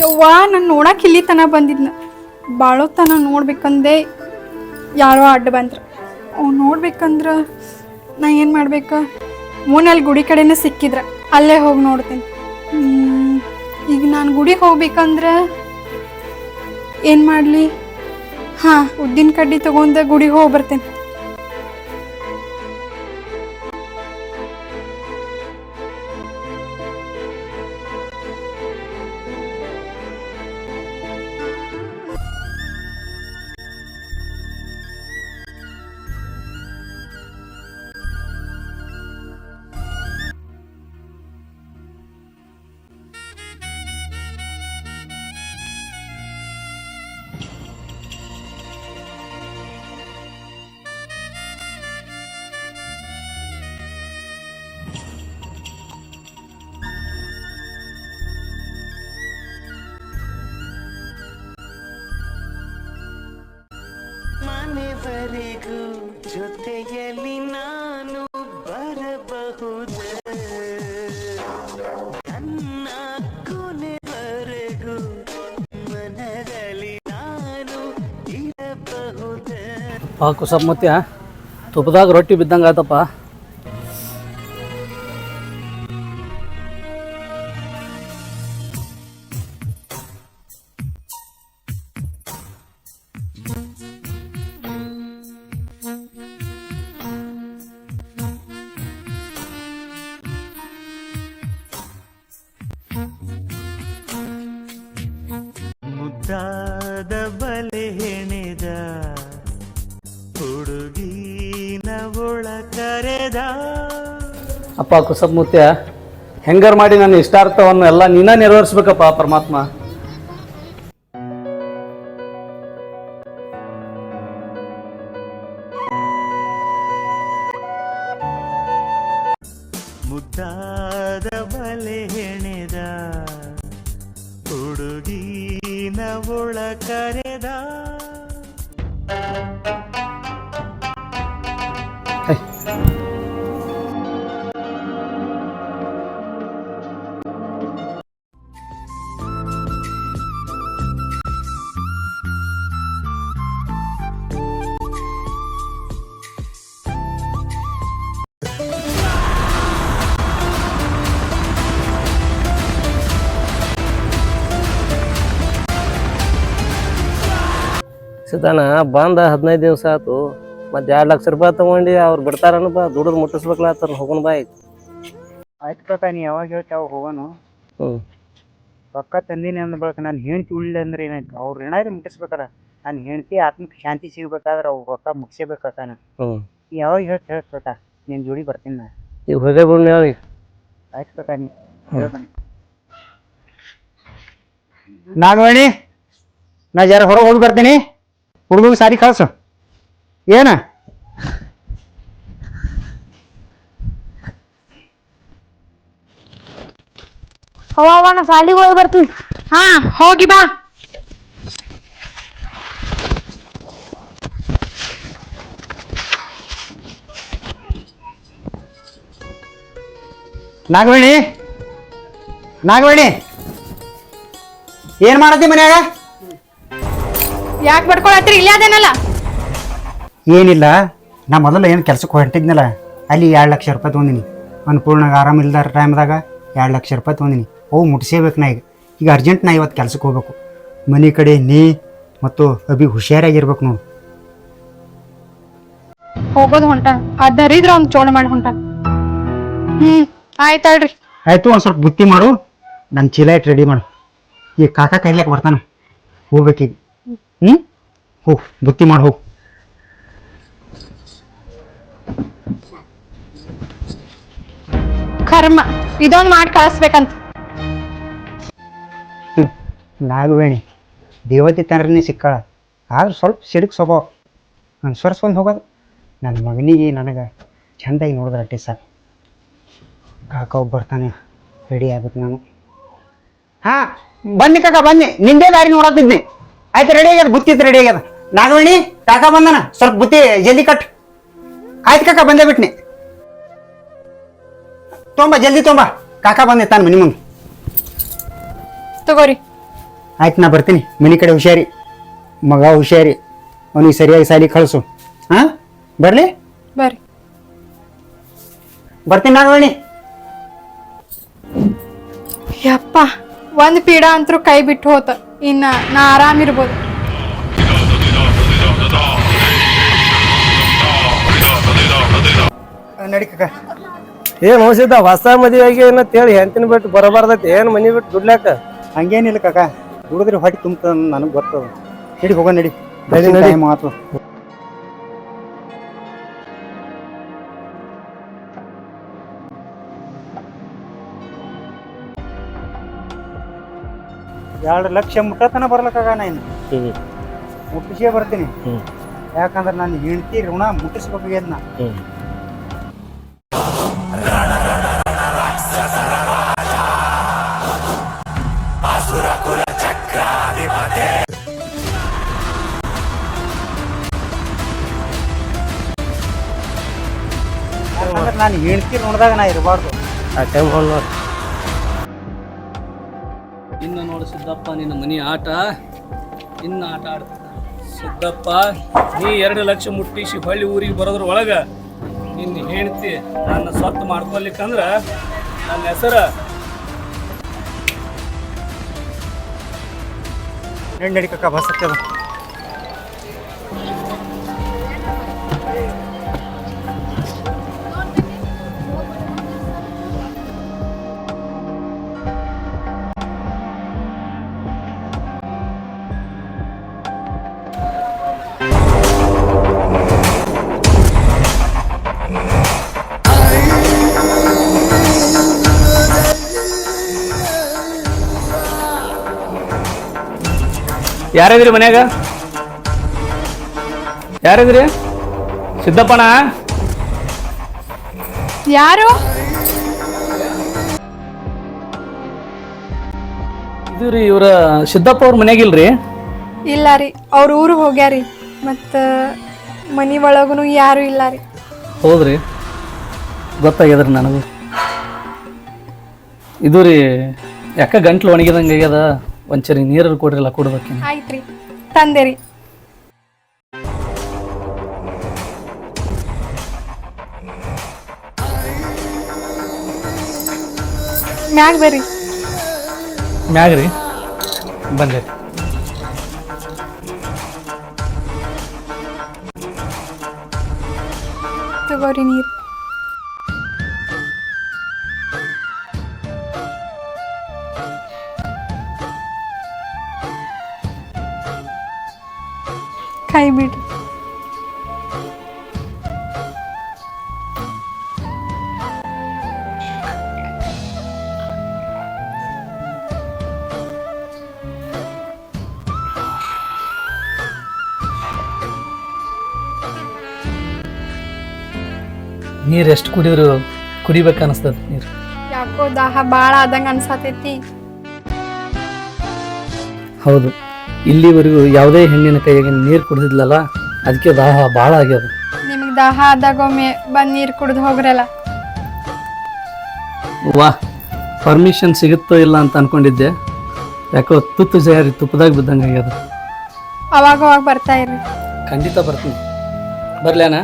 ಯವ್ವ, ನಾನು ನೋಡಕ್ಕೆ ಇಲ್ಲಿ ತನ ಬಂದಿದ್ನ. ಬಾಳೋತನ ನೋಡ್ಬೇಕಂದೆ ಯಾರೋ ಅಡ್ಡ ಬಂದ್ರು. ಅವ್ ನೋಡ್ಬೇಕಂದ್ರ ನಾ ಏನು ಮಾಡ್ಬೇಕ? ಮೂನಲ್ಲಿ ಗುಡಿ ಕಡೆನೇ ಸಿಕ್ಕಿದ್ರ. ಅಲ್ಲೇ ಹೋಗಿ ನೋಡ್ತೀನಿ. ಈಗ ನಾನು ಗುಡಿಗೆ ಹೋಗ್ಬೇಕಂದ್ರೆ ಏನು ಮಾಡಲಿ? ಹಾಂ, ಉದ್ದಿನ ಕಡ್ಡಿ ತೊಗೊಂಡು ಗುಡಿಗೆ ಹೋಗಿ ಬರ್ತೇನೆ. ಮನೆವರೆಗೂ ಜೊತೆಯಲ್ಲಿ ನಾನು ಬರಬಹುದು. ನನ್ನ ಕೊನೆವರೆಗೂ ಮನದಲ್ಲಿ ನಾನು ಇರಬಹುದು. ಆ ಕುಸಮ್ಮತ್ಯ ತುಪ್ಪದಾಗ ರೊಟ್ಟಿ ಬಿದ್ದಂಗೆ ಆತಪ್ಪ ಕರೆದ. ಅಪ್ಪ ಕುಸಮ್ಮತ್ಯ ಹೆಂಗಾರ ಮಾಡಿ ನನ್ನ ಇಷ್ಟಾರ್ಥವನ್ನು ಎಲ್ಲ ನೀನ ನೆರವೇರಿಸ್ಬೇಕಪ್ಪ ಪರಮಾತ್ಮ. ಮುದ್ದಾದ ಬಲೆ ಹೆಣೆದ. ಹುಡುಗಿನ ಒಳ ಕರೆದ ಸಿದ್ಧಾಣ ಬಂದ ಹದಿನೈದು ದಿವಸ ಆಯ್ತು ಮತ್ತೆ ಎರಡು ಲಕ್ಷ ರೂಪಾಯಿ ತಗೊಂಡು ಅವ್ರು ಬಿಡ್ತಾರನಪ್ಪ ದುಡ್ದು ಮುಟ್ಟಿಸ್ಬೇಕಲ್ಲ ಆತರ ಹೋಗೋಣ ಬಾಯ್ ಆಯ್ತು. ಕಾಕ ನೀ ಯಾವಾಗ ಹೇಳ್ತಿ ಅವಾಗ ಹೋಗೋನು? ಹ್ಞೂ ರೊಕ್ಕ ತಂದೀನಿ ಅಂದ ಬಳಿಕ ನಾನು ಹೆಣ್ತಿ ಉಳ್ಳಿ ಅಂದ್ರೆ ಏನಾಯ್ತು? ಅವ್ರು ಏನಾದ್ರು ಮುಟ್ಟಿಸ್ಬೇಕಾರ ನಾನು ಹೆಣ್ತಿ ಆತ್ಮಕ್ಕೆ ಶಾಂತಿ ಸಿಗ್ಬೇಕಾದ್ರೆ ಅವ್ರು ರೊಕ್ಕ ಮುಗಿಸ್ಬೇಕಾಕ ನಾನು ಹ್ಞೂ ನೀ ಯಾವಾಗ ಹೇಳ್ತಿ ಹೇಳ್ತಿ ಕಾಕ ನಿನ್ನ ಜೋಡಿ ಬರ್ತೀನಿ ನಾ. ಈಗ ಹೋಗೇ ಬಿಡ್ ಹೇಳಿ ಆಯ್ತು ಕಾಕ ನೀ ಹೇಳ್ತಾನೆ ನಾಗವಾಣಿ ನಾ ಜರ ಹೊರಗೆ ಹೋಗಿ ಬರ್ತೀನಿ. ಹುಡುಗ ಸಾರಿ ಕಳ್ಸು. ಏನ? ಅವ್ವ ನಾ ಸಾಲಿಗೆ ಹೋಗಿ ಬರ್ತೀನಿ. ಹಾ ಹೋಗಿ ಬಾ. ನಾಗವೇಣಿ? ನಾಗವೇಣಿ? ಏನ್ ಮಾಡತ್ತಿ ಮನ್ಯಾಗ? ಯಾಕೆ ಬಡ್ಕೊಳತ್ರಿ ಇಲ್ಲ ಅದೇನಲ್ಲ? ಏನಿಲ್ಲ ನಾ ಮೊದಲು ಏನು ಕೆಲಸಕ್ಕೆ ಹೊಂಟಿದ್ನಲ್ಲ ಅಲ್ಲಿ ಎರಡು ಲಕ್ಷ ರೂಪಾಯಿ ತೊಗೊಂಡಿನಿ. ಅನ್ಪೂರ್ಣಾಗ ಆರಾಮಿಲ್ದ ಟೈಮ್ದಾಗ ಎರಡು ಲಕ್ಷ ರೂಪಾಯಿ ತೊಗೊಂಡಿನಿ. ಅವು ಮುಟ್ಸೇಬೇಕು ನಾ ಈಗ. ಈಗ ಅರ್ಜೆಂಟ್ ನಾ ಇವತ್ತು ಕೆಲಸಕ್ಕೆ ಹೋಗ್ಬೇಕು. ಮನೆ ಕಡೆ ನೀ ಮತ್ತು ಅಭಿ ಹುಷಾರಾಗಿರ್ಬೇಕು ನೋಡು. ಹೋಗೋದು ಹೊಂಟ. ಅವ್ನು ಅವ್ನ್ ಚೋಳ ಮಾಡಿ ಹೊಂಟ. ಹ್ಮ್ ಆಯ್ತಾಳ್ರಿ ಆಯಿತು ಒಂದು ಸ್ವಲ್ಪ ಬುತ್ತಿ ಮಾಡು. ನನ್ನ ಚೀಲ ಇಟ್ಟು ರೆಡಿ ಮಾಡು. ಈ ಕಾಕ ಕೈಲಿಕ್ಕೆ ಬರ್ತಾನೆ. ಹೋಗ್ಬೇಕೀಗ. ಹ್ಞೂ ಹೋ ಭಕ್ತಿ ಮಾಡಿ ಹೋಗು ಕರ್ಮ ಇದೊಂದು ಮಾಡಿ ಕಳಿಸ್ಬೇಕಂತ. ನಾಗವೇಣಿ ದೇವತೆ ತನರನೇ ಸಿಕ್ಕಳ. ಆದ್ರೆ ಸ್ವಲ್ಪ ಸಿಡುಕ್ ಸ್ವಭಾವ. ಅನ್ಸರ್ಸ್ಕೊಂಡು ಹೋಗೋದು. ನನ್ನ ಮಗನಿಗೆ ನನಗೆ ಚೆಂದಾಗಿ ನೋಡಿದ್ರೆ ಅಟ್ಟೆ ಸರ್ ಕಾಕ ಒಬ್ಬ ಬರ್ತಾನೆ ರೆಡಿ ಆಗ್ಬೇಕು ನಾನು. ಹಾಂ ಬನ್ನಿ ಕಾಕ ಬನ್ನಿ. ನಿಂದೇ ದಾರಿ ನೋಡತ್ತಿದ್ನಿ ಆಯ್ತು ರೆಡಿ ಆಗ್ಯದ? ಬುತ್ತಿ ರೆಡಿ ಆಗ್ಯದ? ನಾಗವಣಿ ಕಾಕ ಬಂದನ? ಸ್ವಲ್ಪ ಬುತ್ತಿ ಜಲ್ದಿ ಕಟ್. ಆಯ್ತು ಕಾಕ ಬಂದೇ ಬಿಟ್ನಿ. ತೊಂಬ ಜಲ್ದಿ ತೊಂಬ. ಕಾಕ ಬಂದೆ ತಾನು ಮನಿ ಮುಂದೆ. ತಗೋರಿ. ಆಯ್ತು ನಾ ಬರ್ತೀನಿ. ಮನೆ ಕಡೆ ಹುಷಾರಿ. ಮಗ ಹುಷಾರಿ. ಅವನಿಗೆ ಸರಿಯಾಗಿ ಸಾಲಿ ಕಳಿಸು. ಹಾಂ ಬರಲಿ? ಬರ್ರಿ. ಬರ್ತೀನಿ ನಾಗವಣಿ ಯಪ್ಪ ಒಂದ್ ಪೀಡ ಅಂತರೂ ಕೈ ಬಿಟ್ಟು ಹೋತ. ಇನ್ನು ನಾ ಆರಾಮಿರ್ಬೋದು ನಡಿ ಕಕ್ಕ ಏನ್ ಹೋಸಿದ್ದ? ಹೊಸ ಮದುವೆಗೆ ಏನಂತ ಹೇಳಿ ಹೆಂತಿನ ಬಿಟ್ಟು ಬರಬಾರ್ದೈತಿ? ಏನ್ ಮನಿ ಬಿಟ್ಟು ದುಡ್ಲಾಕ ಹಂಗೇನಿಲ್ಲ ಕಾಕ. ದುಡಿದ್ರೆ ಹೊಟ್ಟೆ ತುಂಬ ನನಗೆ ಗೊತ್ತದ. ನಡಿ ನಡಿ, ನಡಿ. ಮಾತು. ಎರಡು ಲಕ್ಷ ಮುಟ್ಟತನ ಬರ್ಲಕ್ಕಾಗ ನಾನು ಹ್ಮ್. ಮುಟ್ಟಿಸೇ ಬರ್ತೀನಿ. ಹ್ಮ್. ಯಾಕಂದ್ರೆ ನನ್ನ ಹೆಂಡತಿ ಋಣ ಮುಟ್ಟಿಸ್ಬೇಕು ನಾ ಹ್ಮ್. ಯಾಕಂದ್ರೆ ನಾನು ಹೆಂಡತಿ ಋಣದಾಗ ನಾ ಇರಬಾರ್ದು. ಆ ಟೈಮ್ ನೋಡ್ ಸಿದ್ದಪ್ಪ, ನಿನ್ನ ಮನೆ ಆಟ, ಇನ್ನು ಆಟ ಆಡ್ತಿದ್ದ ಸಿದ್ದಪ್ಪ, ನೀ ಎರಡು ಲಕ್ಷ ಮುಟ್ಟಿಸಿ ಹೊಳ್ಳಿ ಊರಿಗೆ ಬರೋದ್ರ ಒಳಗೆ ನಿನ್ನ ಹೆಂಡತಿ ನನ್ನ ಸ್ವತ್ತು ಮಾಡ್ಕೊಳ್ಲಿಕ್ಕಂದ್ರೆ ನನ್ನ ಹೆಸರ ನಡಿ ಕಕ್ಕ ಬಸ್ ಯಾರಿದ್ರಿ ಮನ್ಯಾಗ? ಯಾರಿದ್ರಿ? ಸಿದ್ದಪ್ಪನ? ಯಾರು? ಇದು ರೀ ಇವ್ರ ಸಿದ್ದಪ್ಪ ಅವ್ರ ಮನ್ಯಾಗಿಲ್ರಿ ಇಲ್ಲ ರೀ ಅವ್ರ ಊರು ಹೋಗ್ಯಾರಿ ಮತ್ತ ಮನಿ ಒಳಗೂ ಯಾರು ಇಲ್ಲ ರೀ. ಹೌದ್ರಿ ಗೊತ್ತಾಗ್ಯದ್ರಿ ನನಗೂ. ಇದು ರೀ ಯಾಕ ಗಂಟ್ಲು ಒಣಗಿದಂಗೆ ಆಗ್ಯದ? ಒಂಚರಿ ನೀರು ಕೊಡ್ರಿಲ್ಲ ಕುಡ್ಬೇಕೇನು? ಆಯ್ತ್ರಿ. ತಂದೆ ರೀ. ಮ್ಯಾಗ ಬರ್ರಿ. ಮ್ಯಾಗ ರೀ. ಬಂದೆ. ತಗೋರಿ ನೀರು. ಕೈ ಬಿಡ್ರಿ ನೀರು ಎಷ್ಟು ಕುಡಿದ್ರು ಕುಡಿಬೇಕು ಅನಿಸ್ತದ ನೀರು? ಯಾಕೋ ದಾಹ ಭಾಳ ಆದಂಗೆ ಅನ್ಸತೈತಿ. ಹೌದು. ಇಲ್ಲಿವರೆಗೂ ಯಾವುದೇ ಹೆಣ್ಣಿನ ಕೈಯಾಗ ನೀರು ಕುಡಿದಿದ್ಲಲ್ಲ ಅದಕ್ಕೆ ದಾಹ ಭಾಳ ಆಗ್ಯದ. ನಿಮಗೆ ದಾಹ ಆದಾಗ ಒಮ್ಮೆ ಬಂದು ನೀರು ಕುಡಿದು ಹೋಗ್ರಲ್ಲ. ವಾ ಪರ್ಮಿಷನ್ ಸಿಗುತ್ತೋ ಇಲ್ಲ ಅಂತ ಅನ್ಕೊಂಡಿದ್ದೆ. ಯಾಕೋ ತುತ್ತು ಜಾರಿ ತುಪ್ಪದಾಗ ಬಿದ್ದಂಗೆ ಆಗ್ಯದ. ಅವಾಗ ಅವಾಗ ಬರ್ತಾ ಇರ್ರಿ. ಖಂಡಿತ ಬರ್ತೀನಿ. ಬರ್ಲೇನಾ?